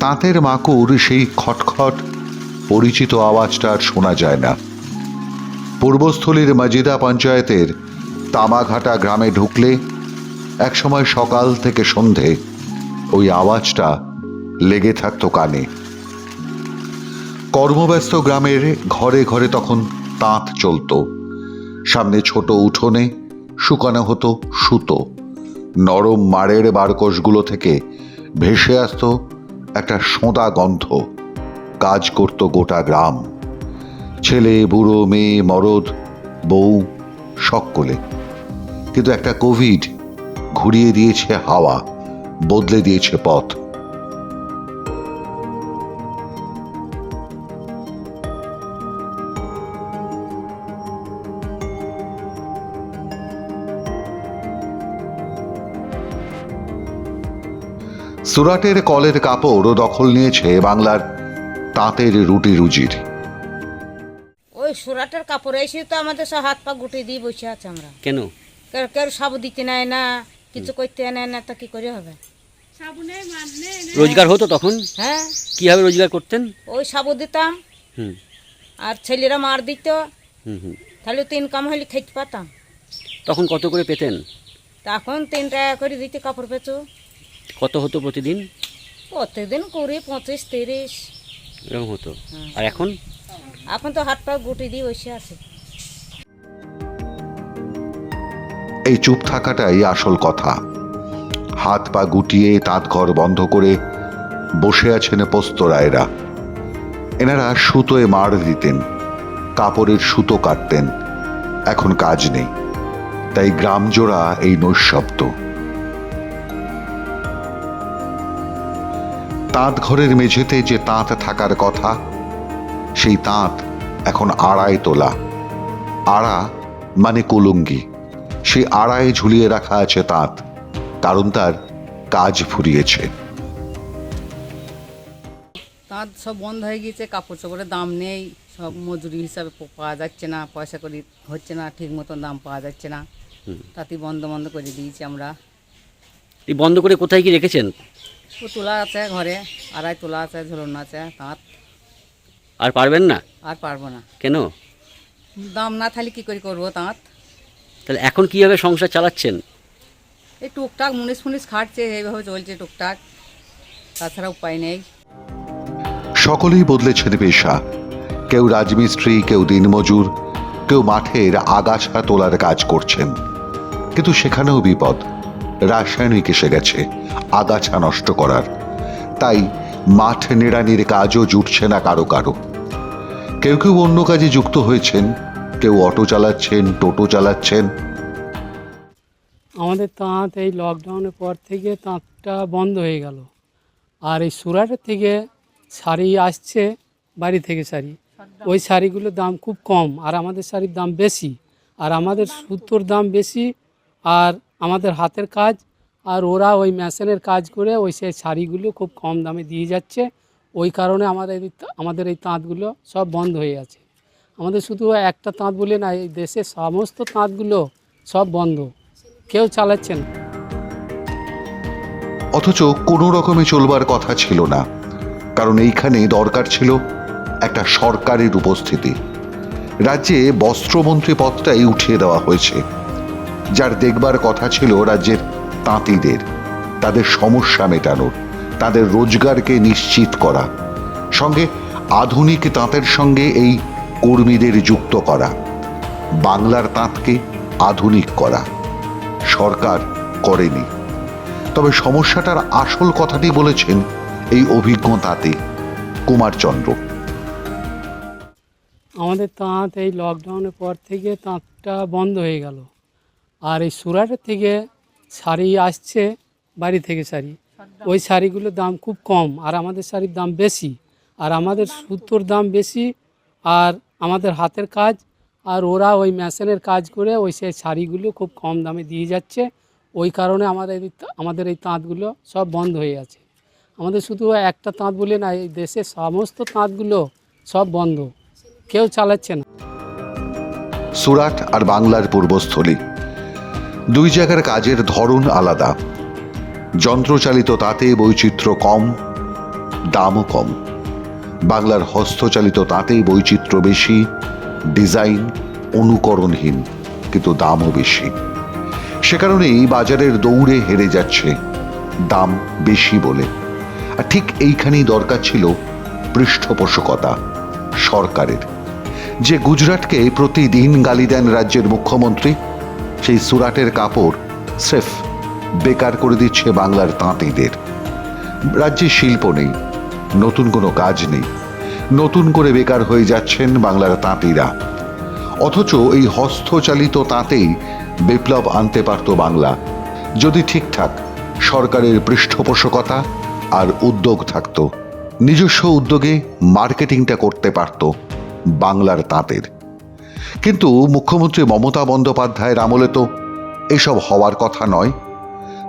তাঁতের মাকুর সেই খটখট, পরিচিত আওয়াজটা আর শোনা যায় না। পূর্বস্থলীর মাজিদা পঞ্চায়েতের তামাঘাটা গ্রামে ঢুকলে একসময় সকাল থেকে সন্ধে ওই আওয়াজটা লেগে থাকতো কানে। কর্মব্যস্ত গ্রামের ঘরে ঘরে তখন তাঁত চলতো। সামনে ছোট উঠোনে শুকানো হতো সুতো। নরম মাড়ের বারকোষগুলো থেকে ভেসে আসতো একটা সোঁদা গন্ধ। কাজ করত গোটা গ্রাম। ছেলে, বুড়ো, মেয়ে, মরদ, বউ, সকলে। কিন্তু একটা কোভিড ঘুরিয়ে দিয়েছে হাওয়া, বদলে দিয়েছে পথ। সুরাটের কলের কাপড় দখল নিয়েছে বাংলার তাঁতের রুটি রুজির। ওই সুরাটের কাপড় এসে তো আমাদের সব হাত পা গুটিয়ে দিয়ে বসে আছে আমরা। কেন? কেউ সাবু দিতে নেয় না কিছু করতে নেয় না তা কি করে হবে? রোজগার হতো তখন? হ্যাঁ। কীভাবে রোজগার করতেন? ওই সাবু দিতাম। হুম। আর ছেলেরা মার দিত। হুম হুম। তাহলে তো ইনকাম হলে খেতে পাতাম তখন কত করে পেতেন? তখন তিন টাকা করে দিতে কাপড় পেঁচু কত হতো প্রতিদিন? প্রতিদিন কুড়ি পঁচিশ তিরিশ। এরকম হতো। আর এখন? এখন তো হাত পা গুটি দিয়ে বসে আছে। এই চুপ থাকাটাই আসল কথা। হাত পা গুটিয়ে তাঁত ঘর বন্ধ করে বসে আছেন পোস্তরায়রা এনারা সুতোয় মার দিতেন কাপড়ের সুতো কাটতেন। এখন কাজ নেই। তাই গ্রামজোড়া এই নৈশব্দ। তাঁত ঘরের মেঝেতে যে তাঁত থাকার কথা সেই তাঁত এখন আড়ায় তোলা। আড়া মানে কুলুঙ্গি। সেই আড়ায় ঝুলিয়ে রাখা আছে তাঁত। কারণ তার কাজ ফুরিয়েছে। তাঁত সব বন্ধ হয়ে গিয়েছে কাপড় চোপড়ের দাম নেই সব মজুরি হিসাবে পাওয়া যাচ্ছে না পয়সা করি হচ্ছে না ঠিক মতন দাম পাওয়া যাচ্ছে না। তাতে বন্ধ বন্ধ করে দিয়েছি আমরা। এই বন্ধ করে কোথায় কি রেখেছেন? তোলা আছে ঘরে আড়াই তোলা আছে ঝুলন আছে তাঁত। আর পারবেন না? আর পারব না। কেন? দাম না থাকলে কী করে করব তাঁত? তাহলে এখন কীভাবে সংসার চালাচ্ছেন? এই টুকটাক মুনিশ ফুনিশ খাটছে এইভাবে চলছে টুকটাক। তাছাড়া উপায় নেই। সকলেই বদলেছেন পেশা। কেউ রাজমিস্ত্রি কেউ দিনমজুর কেউ মাঠের আগাছা তোলার কাজ করছেন। কিন্তু সেখানেও বিপদ। রাসায়নিক এসে গেছে, আগাছা নষ্ট করার। তাই মাঠ নিড়ানির কাজও জুটছে না কারও কারও। কেউ কেউ অন্য কাজে যুক্ত হয়েছেন, কেউ অটো চালাচ্ছেন, টোটো চালাচ্ছেন। আমাদের তাঁত এই লকডাউনের পর থেকে তাঁতটা বন্ধ হয়ে গেল। আর এই সুরাটের থেকে শাড়ি আসছে, বাড়ি থেকে শাড়ি। ওই শাড়িগুলোর দাম খুব কম, আর আমাদের শাড়ির দাম বেশি। আর আমাদের সুতোর দাম বেশি, আর আমাদের হাতের কাজ আর ওরা ওই মেশিনের কাজ করে ওই সেই শাড়িগুলো খুব কম দামে দিয়ে যাচ্ছে। ওই কারণে আমাদের আমাদের এই তাঁতগুলো সব বন্ধ হয়ে আছে। আমাদের শুধু একটা তাঁত বলে না, এই দেশের সমস্ত তাঁতগুলো সব বন্ধ। কেউ চালাচ্ছে না। অথচ কোনো রকমে চলবার কথা ছিল না। কারণ এইখানে দরকার ছিল একটা সরকারের উপস্থিতি। রাজ্যে বস্ত্রমন্ত্রী পদটাই উঠিয়ে দেওয়া হয়েছে। যার দেখবার কথা ছিল রাজ্যের তাঁতিদের, তাদের সমস্যা মেটানোর, তাদের রোজগারকে নিশ্চিত করা, সঙ্গে আধুনিক তাঁতের সঙ্গে এই কর্মীদের যুক্ত করা, বাংলার তাঁতকে আধুনিক করা, সরকার করেনি। তবে সমস্যাটার আসল কথাটি বলেছেন এই অভিজ্ঞতাতে কুমারচন্দ্র। আমাদের তাঁত এই লকডাউনের পর থেকে তাঁতটা বন্ধ হয়ে গেল। আর এই সুরাটের থেকে শাড়ি আসছে বাড়ি থেকে শাড়ি। ওই শাড়িগুলোর দাম খুব কম আর আমাদের শাড়ির দাম বেশি আর আমাদের সুতোর দাম বেশি আর আমাদের হাতের কাজ আর ওরা ওই মেশিনের কাজ করে ওই সেই শাড়িগুলো খুব কম দামে দিয়ে যাচ্ছে। ওই কারণে আমাদের এই আমাদের এই তাঁতগুলো সব বন্ধ হয়ে আছে। আমাদের শুধু একটা তাঁত বলে না এই দেশের সমস্ত তাঁতগুলো সব বন্ধ। কেউ চালাচ্ছে না। সুরাট আর বাংলার পূর্বস্থলী। দুই জায়গার কাজের ধরন আলাদা। যন্ত্রচালিত তাতে বৈচিত্র্য কম, দামও কম। বাংলার হস্তচালিত তাঁতেই বৈচিত্র্য বেশি, ডিজাইন অনুকরণহীন, কিন্তু দামও বেশি। সে কারণেই বাজারের দৌড়ে হেরে যাচ্ছে, দাম বেশি বলে। আর ঠিক এইখানেই দরকার ছিল পৃষ্ঠপোষকতা সরকারের। যে গুজরাটকে প্রতিদিন গালি দেন রাজ্যের মুখ্যমন্ত্রী সেই সুরাটের কাপড় স্রেফ বেকার করে দিচ্ছে বাংলার তাঁতিদের। রাজ্যে শিল্প নেই, নতুন কোনো কাজ নেই, নতুন করে বেকার হয়ে যাচ্ছেন বাংলার তাঁতিরা। অথচ এই হস্তচালিত তাঁতেই বিপ্লব আনতে পারত বাংলা। যদি ঠিকঠাক, সরকারের পৃষ্ঠপোষকতা আর উদ্যোগ থাকতো, নিজস্ব উদ্যোগে মার্কেটিংটা করতে পারত বাংলার তাঁতের। কিন্তু মুখ্যমন্ত্রী মমতা বন্দ্যোপাধ্যায়ের আমলে তো এসব হওয়ার কথা নয়।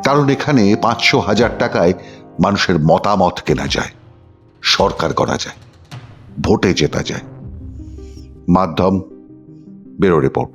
কারণ এখানে পাঁচশো হাজার টাকায় মানুষের মতামত কেনা যায়, সরকার করা যায়, ভোটে জেতা যায়। মাধ্যম বেরো রিপোর্ট।